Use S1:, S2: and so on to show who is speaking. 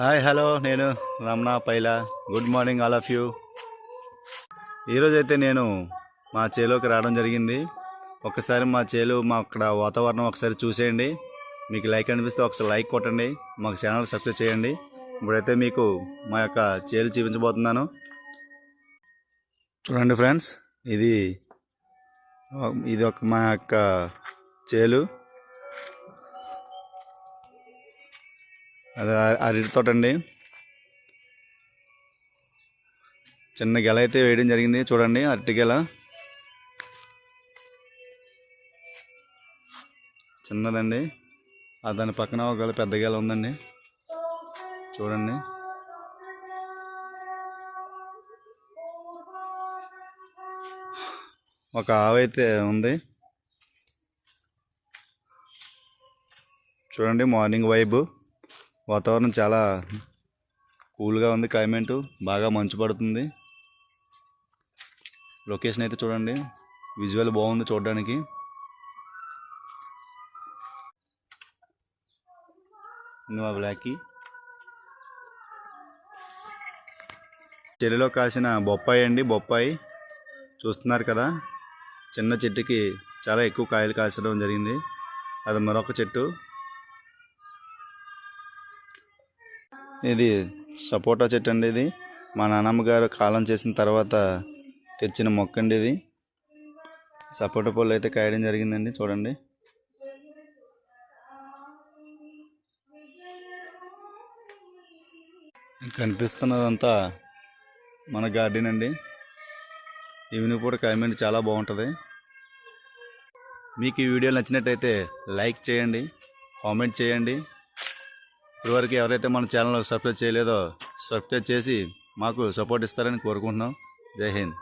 S1: Hi hello నేను Ramana Paila. Good morning all of you ఈరోజు అయితే నేను మా చేలోకి రావడం జరిగింది. ఒక్కసారి మా చేలు మా అక్కడ వాతావరణం ఒకసారి చూసేయండి. మీకు లైక్ అనిపిస్తే ఒకసారి లైక్ కొట్టండి. మాకు ఛానల్ సబ్స్క్రైబ్ చేయండి. ఇప్పుడైతే మీకు మా యొక్క చేలు చూపించబోతున్నాను. చూడండి ఫ్రెండ్స్ ఇది ఇది ఒక మా యొక్క చేలు. అది అరటి తోట అండి చిన్న గెల అయితే వేయడం జరిగింది. చూడండి అరటి గెల. చిన్నదండి. దాని పక్కన ఒక పెద్ద గెల ఉందండి. చూడండి. ఒక ఆవైతే అయితే ఉంది. చూడండి మార్నింగ్ వైబు. వాతావరణం చాలా కూల్గా ఉంది క్లైమేట్ బాగా మంచు పడుతుంది. లొకేషన్ అయితే చూడండి. విజువల్ బాగుంది చూడడానికి. మా బ్లాక్కి చెల్లిలో కాసిన బొప్పాయి అండి బొప్పాయి. చూస్తున్నారు కదా చిన్న చెట్టుకి చాలా ఎక్కువ కాయలు కాసడం జరిగింది. అది మరొక చెట్టు. ఇది సపోటా చెట్టు అండి ఇది. మా నాన్నమ్మ గారు కాలం చేసిన తర్వాత తెచ్చిన మొక్క అండి ఇది. సపోటా పళ్ళు అయితే కాయడం జరిగిందండి చూడండి. కనిపిస్తున్నదంతా మన గార్డెన్ అండి. ఈవినింగ్ పూట క్లైమేట్ చాలా బాగుంటుంది. మీకు ఈ వీడియో నచ్చినట్టయితే లైక్ చేయండి కామెంట్ చేయండి. ఇదివరకు ఎవరైతే మన ఛానల్ సబ్స్క్రైబ్ చేయలేదో సబ్స్క్రైబ్ చేసి మాకు సపోర్ట్ ఇస్తారని కోరుకుంటున్నాం. జై హింద్.